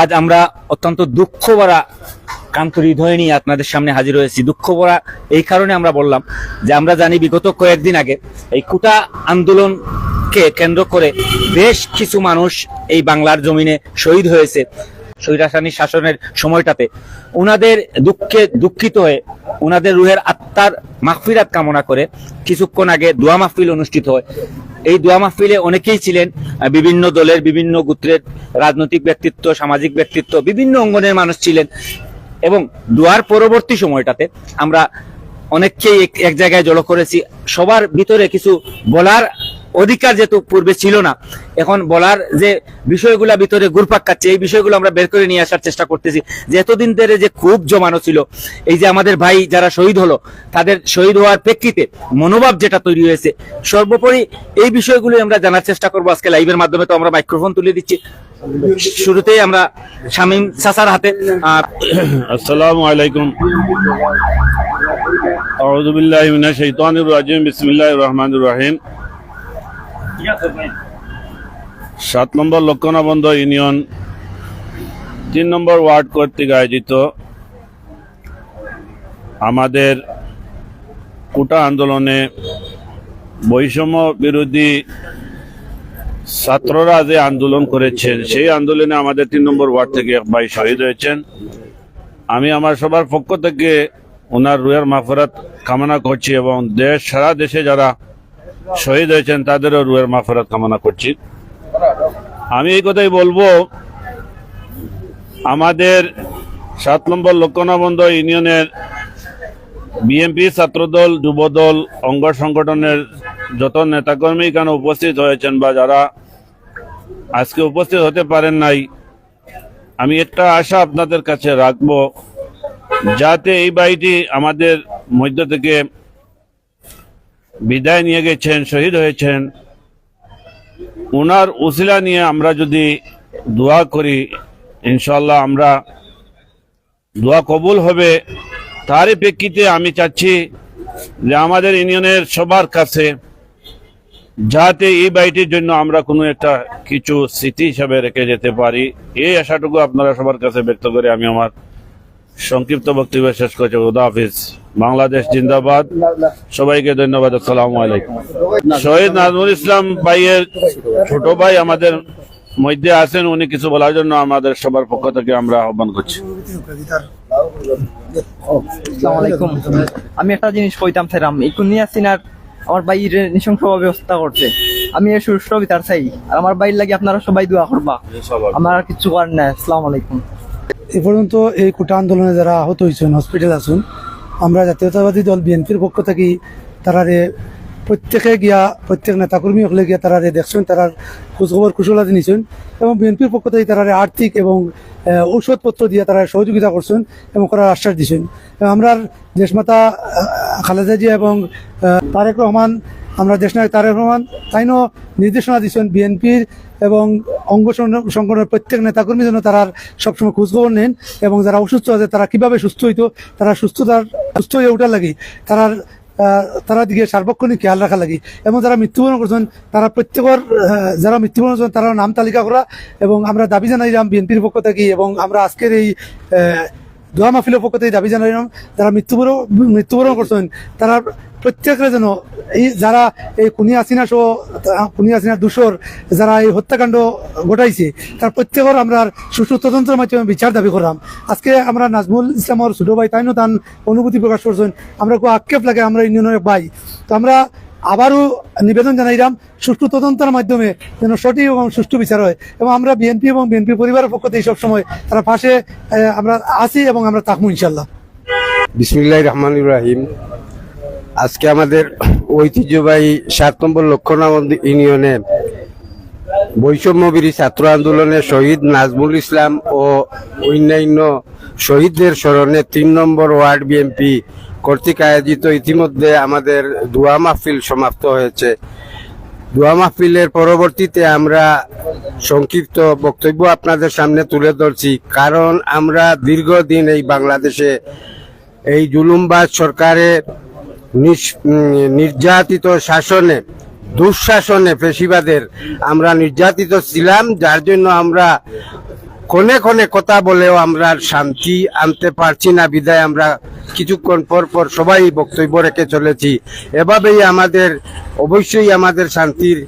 আজ আমরা অত্যন্ত দুঃখ ভরা কান্ত হৃদয় নিয়ে আপনাদের সামনে হাজির হয়েছি। দুঃখ ভরা এই কারণে আমরা বললাম যে আমরা জানি বিগত কয়েকদিন আগে এই কুটা আন্দোলনকে কেন্দ্র করে বেশ কিছু মানুষ এই বাংলার জমিনে শহীদ হয়েছে। স্বৈরাসানী শাসনের সময়টাতে ওনাদের দুঃখে দুঃখিত হয়ে ওনাদের রুহের আত্মার মাহফিরাত কামনা করে কিছুক্ষণ আগে দোয়া মাহফিল অনুষ্ঠিত হয়। এই দোয়া মাহফিলে অনেকেই ছিলেন বিভিন্ন দলের, বিভিন্ন গোত্রের রাজনৈতিক ব্যক্তিত্ব, সামাজিক ব্যক্তিত্ব, বিভিন্ন অঙ্গনের মানুষ ছিলেন। এবং দোয়ার পরবর্তী সময়টাতে আমরা অনেককেই এক- জায়গায় জড়ো করেছি। সবার ভিতরে কিছু বলার অধিকার যেহেতু পূর্বে ছিল না এখন বলার যে বিষয়গুলা ভিতরে ঘুরপাক খাচ্ছে এই বিষয়গুলো আমরা বের করে নিয়ে আসার চেষ্টা করতেছি। যে এতদিন ধরে যে খুব জমানো ছিল এই যে আমাদের ভাই যারা শহীদ হলো তাদের শহীদ হওয়ার প্রেক্ষিতে মনোভাব যেটা তৈরি হয়েছে সর্বোপরি এই বিষয়গুলো আমরা জানার চেষ্টা করব আজকে লাইভের মাধ্যমে। তো আমরা মাইক্রোফোন তুলে দিচ্ছি। শুরুতেই আমরা শামীম সাসার হাতে আহ, আসসালামু আলাইকুম। আউযু বিল্লাহি সাত নম্বর লক্ষণাবন্ধ ইউনিয়ন, তিন নম্বর ওয়ার্ড কর্তৃক আয়োজিত আমাদের কোটা আন্দোলনে বৈষম্য বিরোধী ছাত্ররা যে আন্দোলন করেছেন, সেই আন্দোলনে আমাদের তিন নম্বর ওয়ার্ড থেকে এক ভাই শহীদ হয়েছেন। আমি আমার সবার পক্ষ থেকে ওনার রুয়ের মাফরাত কামনা করছি এবং দেশ, সারা দেশে যারা শহীদ হয়েছেন, তাদেরও রুয়ের মাফরাত কামনা করছি। আমি এই কথাই বলব, আমাদের সাত নম্বর লক্ষণাবন্ধ ইউনিয়নের বিএনপি ছাত্রদল, যুবদল, অঙ্গ সংগঠনের যত নেতাকর্মী এখানে উপস্থিত হয়েছেন বা যারা আজকে উপস্থিত হতে পারেন নাই, আমি একটা আশা আপনাদের কাছে রাখব, যাতে এই বাড়িটি আমাদের মধ্য থেকে বিদায় নিয়ে গেছেন, শহীদ হয়েছেন। ওনার উসিলা নিয়ে আমরা যদি দোয়া করি ইনশাল্লাহ আমরা দোয়া কবুল হবে। তারই প্রেক্ষিতে আমি চাচ্ছি যে আমাদের ইউনিয়নের সবার কাছে যাতে এই বাড়িটির জন্য আমরা কোনো একটা কিছু স্মৃতি হিসাবে রেখে যেতে পারি। এই আশাটুকু আপনারা সবার কাছে ব্যক্ত করে আমি আমার সংক্ষিপ্ত বক্তব্য শেষ করছি। খুদা হাফিজ। বাংলাদেশ জিন্দাবাদ। সবাইকে ধন্যবাদ আসসালামু আলাইকুম। শহীদ নাজমুল ইসলাম ভাইয়ের ছোট ভাই আমাদের মধ্যে আছেন উনি কিছু বলার জন্য আমাদের সবার পক্ষ থেকে আমরা আহ্বান করছি। আমি একটা জিনিস কইতাম চাইলাম এই কুনিয়া সিনার আমার বাইর নৃশংস ব্যবস্থা করছে। আমি এর সুষ্ঠু বিচার চাই আর আমার বাইর লাগে আপনারা সবাই দোয়া করবা। আমার আর কিছু করার নাই। আসসালামু আলাইকুম। এ পর্যন্ত এই কোটা আন্দোলনে যারা আহত হয়েছেন হসপিটাল আসুন আমরা জাতীয়তাবাদী দল, বিএনপির পক্ষ থেকে তারারে প্রত্যেকে গিয়া, প্রত্যেক নেতাকর্মী হলে গিয়া তারারে দেখছেন, তারার খোঁজখবর কুশলাদি নিছেন এবং বিএনপির পক্ষ থেকে তারারে আর্থিক এবং ঔষধপত্র দিয়ে তারা সহযোগিতা করছেন এবং করার আশ্বাস দিচ্ছেন এবং আমরা দেশমাতা খালেদা জিয়া এবং তারেক রহমান আমরা দেশনায়ক তারেক রহমান, তাইনও নির্দেশনা দিচ্ছেন বিএনপির এবং অঙ্গ সংগঠনের প্রত্যেক নেতাকর্মী যেন তারা সবসময় খোঁজখবর নেন এবং যারা অসুস্থ আছে, তারা কীভাবে সুস্থ হইতো, তারা সুস্থতার সুস্থ হয়ে ওঠার লাগে, তারা তারা দিকে সার্বক্ষণিক খেয়াল রাখা লাগে এবং যারা মৃত্যুবরণ করছেন, তারা প্রত্যেকের যারা মৃত্যুবরণ করছেন, তারা নাম তালিকা করা এবং আমরা দাবি জানাইলাম বিএনপির পক্ষ থেকে এবং আমরা আজকের এই দোয়া মাহফিলের পক্ষ থেকে দাবি জানাইলাম, যারা মৃত্যুবরণ মৃত্যুবরণ করছেন, তারা প্রত্যেকের যেন এই যারা এই কুনি আসিনা সহ কুনি আসিনা দুশোর যারা এই হত্যাকাণ্ড ঘটাইছে, তার প্রত্যেকের আমরা সুষ্ঠু তদন্তের মাধ্যমে বিচার দাবি করলাম। আজকে আমরা নাজমুল ইসলামর ছোট ভাই তাইনও তান অনুভূতি প্রকাশ করছেন। আমরা খুব আক্ষেপ লাগে আমরা ইউনিয়নের ভাই। তো আমরা আবারও নিবেদন জানাইলাম, সুষ্ঠু তদন্তের মাধ্যমে যেন সঠিক এবং সুষ্ঠু বিচার হয়। এবং আমরা বিএনপি এবং বিএনপি পরিবারের পক্ষ থেকে সবসময় তারা পাশে আমরা আছি এবং আমরা থাকব ইনশাল্লাহ বিসমিল্লাহ রহমান ইব্রাহিম আজকে আমাদের ঐতিহ্যবাহী সাত নম্বর লক্ষণাবন্দ ইউনিয়নে বৈষম্যবিরী ছাত্র আন্দোলনে শহীদ নাজমুল ইসলাম ও অন্যান্য শহীদদের স্মরণে তিন নম্বর ওয়ার্ড বিএনপি কর্তৃক আয়োজিত ইতিমধ্যে আমাদের দোয়া মাহফিল সমাপ্ত হয়েছে। দোয়া মাহফিলের পরবর্তীতে আমরা সংক্ষিপ্ত বক্তব্য আপনাদের সামনে তুলে ধরছি। কারণ আমরা দীর্ঘদিন এই বাংলাদেশে এই জুলুমবাজ সরকারের নির্যাতিত শাসনে, দুঃশাসনে পেশিবাদের আমরা নির্যাতিত ছিলাম, যার জন্য আমরা ক্ষণে ক্ষণে কথা বলেও আমরা শান্তি আনতে পারছি না। বিদায় আমরা কিছুক্ষণ পর পর সবাই বক্তব্য রেখে চলেছি। এভাবেই আমাদের, অবশ্যই আমাদের শান্তির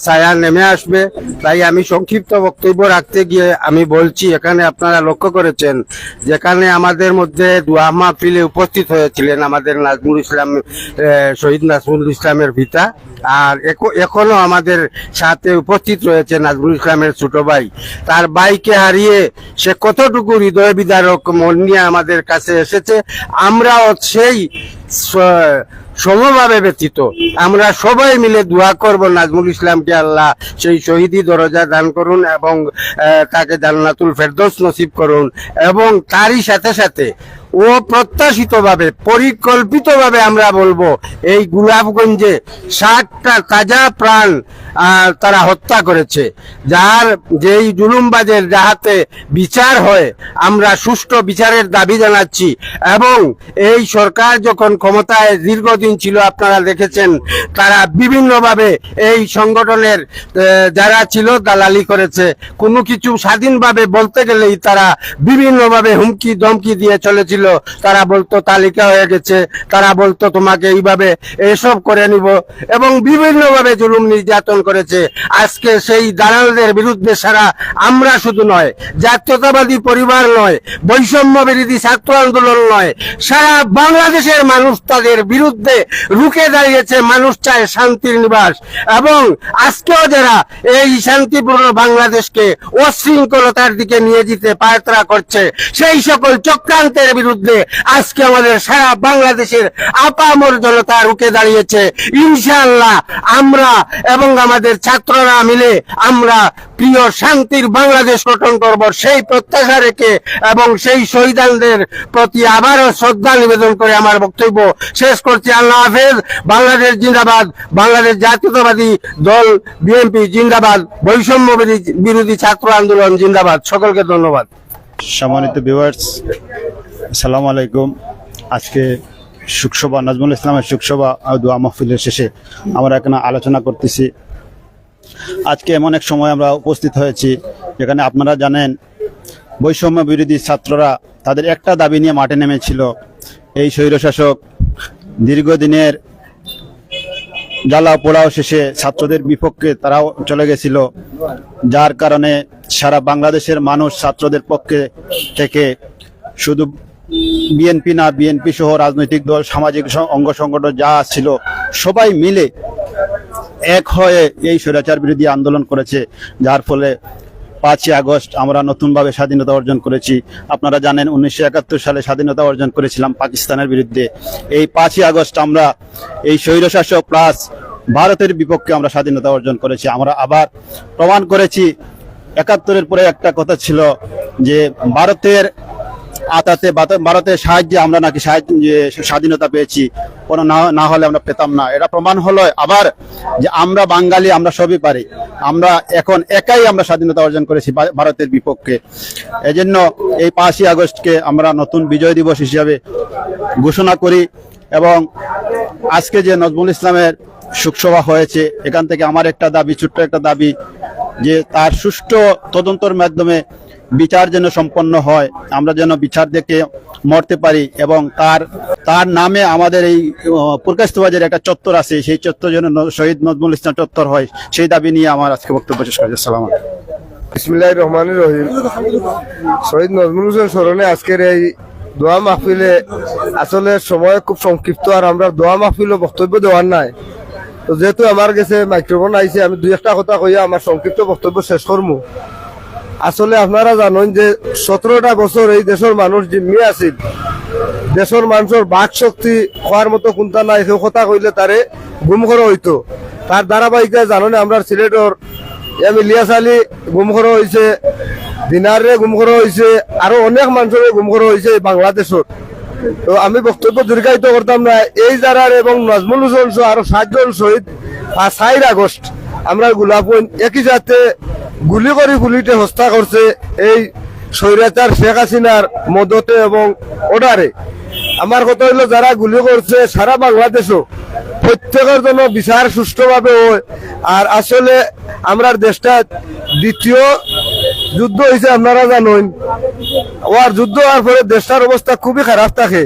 ছায়া নেমে আসবে। তাই আমি সংক্ষিপ্ত বক্তব্য রাখতে গিয়ে আমি বলছি, এখানে আপনারা লক্ষ্য করেছেন, যেখানে আমাদের মধ্যে দোয়া মাহফিলে উপস্থিত হয়েছিলেন আমাদের নাজমুল ইসলাম শহীদ নাজমুল ইসলামের পিতা। আর এখ- এখনও আমাদের সাথে উপস্থিত রয়েছে নাজমুল ইসলামের ছোট ভাই। তার ভাইকে হারিয়ে সে কতটুকু হৃদয় বিদারক মন নিয়ে আমাদের কাছে এসেছে আমরাও সেই সমভাবে ব্যতীত। আমরা সবাই মিলে দোয়া করব নাজমুল ইসলামকে আল্লাহ সেই শহীদি দরজা দান করুন এবং তাকে জান্নাতুল ফেরদৌস নসিব করুন এবং তারই সাথে সাথে ও প্রত্যাশিতভাবে পরিকল্পিতভাবে আমরা বলব, এই গুলাবগঞ্জে ষাটটা তাজা প্রাণ তারা হত্যা করেছে। যার যেই জুলুমবাজের যাহাতে বিচার হয়, আমরা সুষ্ঠু বিচারের দাবি জানাচ্ছি এবং এই সরকার যখন ক্ষমতায় দীর্ঘদিন ছিল, আপনারা দেখেছেন, তারা বিভিন্নভাবে এই সংগঠনের যারা ছিল, দালালি করেছে। কোনো কিছু স্বাধীনভাবে বলতে গেলেই তারা বিভিন্নভাবে হুমকি দমকি দিয়ে চলেছিল। তারা বলতো, তালিকা হয়ে গেছে। তারা বলতো, তোমাকে এইভাবে এসব করে নিব। এবং বিভিন্নভাবে জুলুম নির্যাতন করেছে। আজকে সেই দালালদের বিরুদ্ধে সারা আমরা শুধু নয়, জাতীয়তাবাদী পরিবার নয় বৈষম্য বিরোধী ছাত্র আন্দোলন নয়, সারা বাংলাদেশের মানুষ তাদের বিরুদ্ধে রুখে দাঁড়িয়েছে মানুষ চায় শান্তির নিবাস। এবং আজকেও যারা এই শান্তিপূর্ণ বাংলাদেশকে অশৃঙ্খলতার দিকে নিয়ে যেতে পায়তরা করছে, সেই সকল চক্রান্তের বিরুদ্ধে আজকে আমাদের সারা বাংলাদেশের আপামর জনতা রুখে দাঁড়িয়েছে। ইনশাআল্লাহ আমরা এবং আমাদের ছাত্ররা মিলে আমরা প্রিয় শান্তির বাংলাদেশ গঠন করব, সেই প্রত্যাশা রেখে এবং সেই শহীদানদের প্রতি আবারও শ্রদ্ধা নিবেদন করে আমার বক্তব্য শেষ করছি। আল্লাহ হাফেজ। বাংলাদেশ জিন্দাবাদ। বাংলাদেশ জাতীয়তাবাদী দল বিএনপি জিন্দাবাদ। বৈষম্য বিরোধী- ছাত্র আন্দোলন জিন্দাবাদ। সকলকে ধন্যবাদ। সম্মানিত ভিউয়ার্স আসসালামু আলাইকুম। আজকে শুকসভা, নাজমুল ইসলামের শুকসভা দোয়া মাহফিলের শেষে আমরা এখানে আলোচনা করতেছি। আজকে এমন এক সময় আমরা উপস্থিত হয়েছি, যেখানে আপনারা জানেন বৈষম্য বিরোধী ছাত্ররা তাদের একটা দাবি নিয়ে মাঠে নেমেছিল। এই স্বৈরশাসক দীর্ঘদিনের জ্বালা পোড়াও শেষে ছাত্রদের বিপক্ষে তারাও চলে গেছিল। যার কারণে সারা বাংলাদেশের মানুষ ছাত্রদের পক্ষে থেকে শুধু বিএনপি না বিএনপি সহ রাজনৈতিক দল, সামাজিক অঙ্গ সংগঠন যা ছিল, সবাই মিলে এক হয়ে এই স্বৈরাচার বিরোধী আন্দোলন করেছে, যার ফলে পাঁচই আগস্ট আমরা নতুনভাবে স্বাধীনতা অর্জন করেছি। আপনারা জানেন উনিশশো একাত্তর সালে স্বাধীনতা অর্জন করেছিলাম পাকিস্তানের বিরুদ্ধে। এই পাঁচই আগস্ট আমরা এই স্বৈরশাসক প্লাস ভারতের বিপক্ষে আমরা স্বাধীনতা অর্জন করেছি। আমরা আবার প্রমাণ করেছি, একাত্তরের পরে একটা কথা ছিল যে ভারতের আতাতে ভারত- ভারতের সাহায্যে আমরা নাকি স্বাধীনতা পেয়েছি। কোনো না না হলে আমরা পেতাম না। এটা প্রমাণ হলো আবার যে আমরা বাঙালি, আমরা সবই পারি। আমরা এখন একাই আমরা স্বাধীনতা অর্জন করেছি ভারতের বিপক্ষে। এজন্য এই পাঁচই আগস্টকে আমরা নতুন বিজয় দিবস হিসাবে ঘোষণা করি এবং আজকে যে নজমুল ইসলামের শোকসভা হয়েছে, এখান থেকে আমার একটা দাবি, ছোট্ট একটা দাবি যে তার সুষ্ঠু তদন্তর মাধ্যমে বিচার যেন সম্পন্ন হয়, আমরা যেন বিচার দেখে মরতে পারি এবং তার তার নামে আমাদের এই প্রকাশবাজার একটা চত্বর আছে, সেই চত্বর যেন শহীদ নজমুল ইসলাম চত্বর হয়, সেই দাবি নিয়ে আমার আজকে বক্তব্য শেষ করেছি সালাম বিসমিল্লাহ রহমান রহিম। শহীদ নজমুল হোসেন স্মরণে আজকের এই দোয়া মাহফিলে আসলে সময় খুব সংক্ষিপ্ত আর আমরা দোয়া মাহফিলও বক্তব্য দেওয়ার নাই। তো যেহেতু আমার কাছে মাইক্রোফোন আইছে, আমি দুই একটা কথা কইয়া আমার সংক্ষিপ্ত বক্তব্য শেষ করব আসলে আপনারা জানেন যে সতেরোটা বছর এই দেশের মানুষ জিম্মি আছিল। দেশের মানুষের বাক শক্তি হওয়ার মতো কোনটা নাই সেই কথা কইলে তারে গুম করা হইতো। তার ধারাবাহিকে জানেন আমরা সিলেটর এম ইলিয়াস আলী গুম করা হয়েছে দিনারে গুম করা হয়েছে আরও অনেক মানুষের গুম করা হয়েছে বাংলাদেশত তো আমি বক্তব্য দীর্ঘায়িত করতাম না, এই যারার এবং নাজমুল হোসেন সহ আরও সাতজন শহীদ, আর চার আগস্ট আমরা গোলাপন একই সাথে গুলি করে গুলিতে হত্যা করছে এই স্বৈরাচার শেখ হাসিনার মদতে এবং অর্ডারে। আমার কথা হইল যারা গুলি করছে সারা বাংলাদেশও প্রত্যেকের জন্য বিচার সুষ্ঠুভাবে হয়। আর আসলে আমরা দেশটা দ্বিতীয় যুদ্ধ হয়েছে, আপনারা জানেন। ওর যুদ্ধ হওয়ার পরে দেশটার অবস্থা খুবই খারাপ থাকে।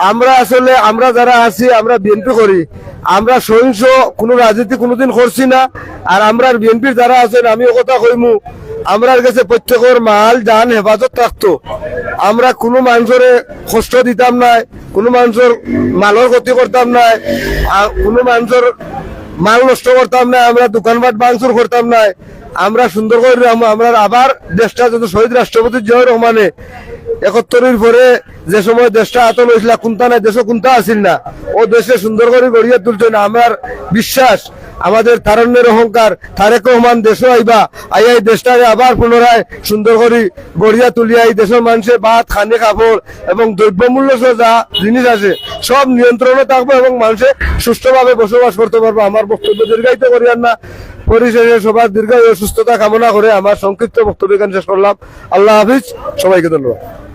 আমরা আসলে, আমরা যারা আছি, আমরা বিএনপি করি। আমরা সহিংস, কোনো রাজনীতি কোনোদিন করছি না। আর আমরা বিএনপির যারা আছেন, আমিও কথা কইমু, আমরার কাছে প্রত্যেকের মাল, যান, হেফাজত থাকতো। আমরা কোনো মানুষের কষ্ট দিতাম না কোনো মানুষের মালের ক্ষতি করতাম না আ- কোনো মানুষের মাল নষ্ট করতাম না আমরা দোকানপাট ভাঙচুর করতাম না আমরা সুন্দর করে আমরা আবার দেশটা যত শহীদ রাষ্ট্রপতি জিয়াউর রহমানে একাত্তরের পরে যে সময় দেশটা আতন হয়েছিল, কোনটা নাই দেশ কোনটা আসিল না। ও দেশে সুন্দর করে গড়িয়ে না। আমার বিশ্বাস, আমাদের তারণ্যের অহংকার, তারেক রহমান দেশও আইবা। আই এই দেশটাকে আবার পুনরায় সুন্দর করে গড়িয়া তুলিয়া এই দেশের মানুষের ভাত, খানি, কাপড় এবং দ্রব্যমূল্য সহ যা জিনিস আছে, সব নিয়ন্ত্রণে থাকব এবং মানুষে সুস্থভাবে বসবাস করতে পারব। আমার বক্তব্য দীর্ঘায়িত করিয়ান না। পরিশেষে সবার দীর্ঘায়ু ও সুস্থতা কামনা করে আমার সংক্ষিপ্ত বক্তব্য শেষ করলাম। আল্লাহ হাফিজ। সবাইকে ধন্যবাদ।